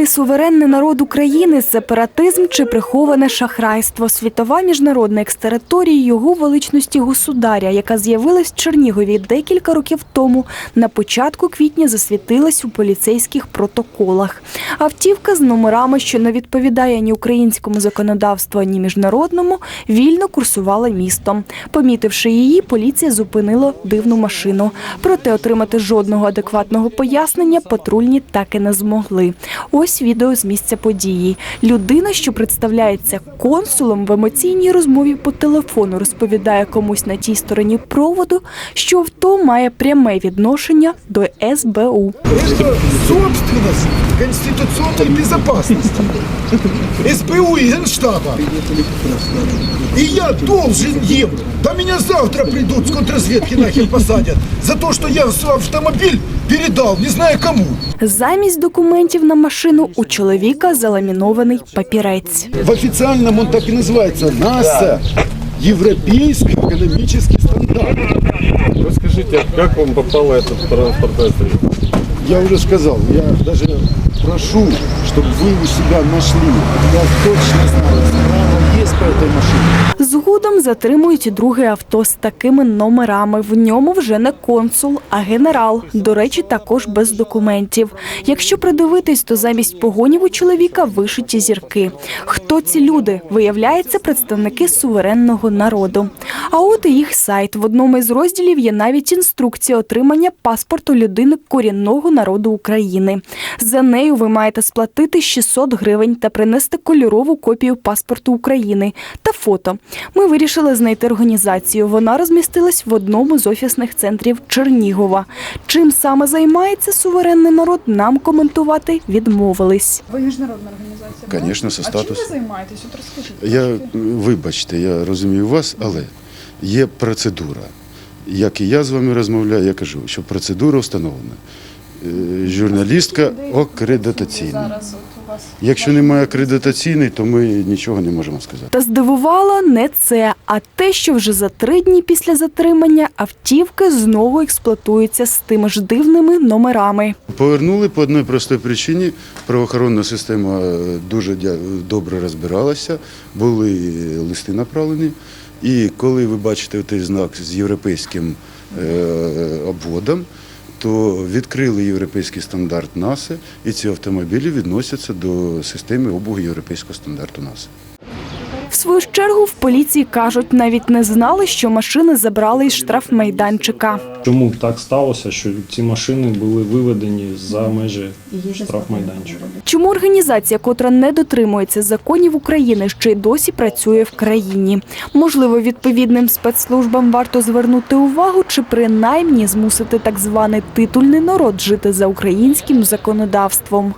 Вільний суверенний народ України, сепаратизм чи приховане шахрайство. Світова міжнародна екстериторія його величності государя, яка з'явилась в Чернігові декілька років тому, на початку квітня засвітилась у поліцейських протоколах. Автівка з номерами, що не відповідає ні українському законодавству, ні міжнародному, вільно курсувала містом. Помітивши її, поліція зупинила дивну машину. Проте отримати жодного адекватного пояснення патрульні так і не змогли. Ось відео з місця події. Людина, що представляється консулом в емоційній розмові по телефону, розповідає комусь на тій стороні проводу, що авто має пряме відношення до СБУ. Это собственность конституционной безопасности. СБУ и Генштаба. И я должен им. Да меня завтра придут с контрразведки нахер посадят. За то, что я свой автомобиль передал, не знаю кому. Замість документів на машину у чоловіка заламінований папірець. В официальном он так и называется. НАСА. Европейский экономический стандарт. Расскажите, как вам попало это транспортное средство? Я уже сказал, я даже прошу, чтобы вы у себя нашли. Я точно знаю, справа есть по этой машине. Згодом затримують друге авто з такими номерами. В ньому вже не консул, а генерал. До речі, також без документів. Якщо придивитись, то замість погонів у чоловіка вишиті зірки. Хто ці люди? Виявляється, представники суверенного народу. А от і їх сайт. В одному із розділів є навіть інструкція отримання паспорту людини корінного народу України. За нею ви маєте сплатити 600 гривень та принести кольорову копію паспорту України та фото. Ми вирішили знайти організацію. Вона розмістилась в одному з офісних центрів Чернігова. Чим саме займається суверенний народ, нам коментувати відмовились. Ви міжнародна організація? Конечно, со А чим ви займаєтесь? От розкажіть. Я вибачте, я розумію вас, але є процедура. Як і я з вами розмовляю, я кажу, що процедура встановлена. Журналістка акредитаційна. Якщо немає акредитаційної, то ми нічого не можемо сказати. Та здивувало не це, а те, що вже за три дні після затримання автівки знову експлуатуються з тими ж дивними номерами. Повернули по одній простій причині. Правоохоронна система е, дуже добре розбиралася, були листи направлені. І коли ви бачите той знак з європейським е, обводом, то відкрили європейський стандарт НАСА, і ці автомобілі відносяться до системи обугу європейського стандарту НАСА. Свою чергу в поліції кажуть, навіть не знали, що машини забрали із штрафмайданчика. Чому так сталося, що ці машини були виведені за межі штрафмайданчика? Чому організація, котра не дотримується законів України, ще й досі працює в країні? Можливо, відповідним спецслужбам варто звернути увагу чи принаймні змусити так званий титульний народ жити за українським законодавством.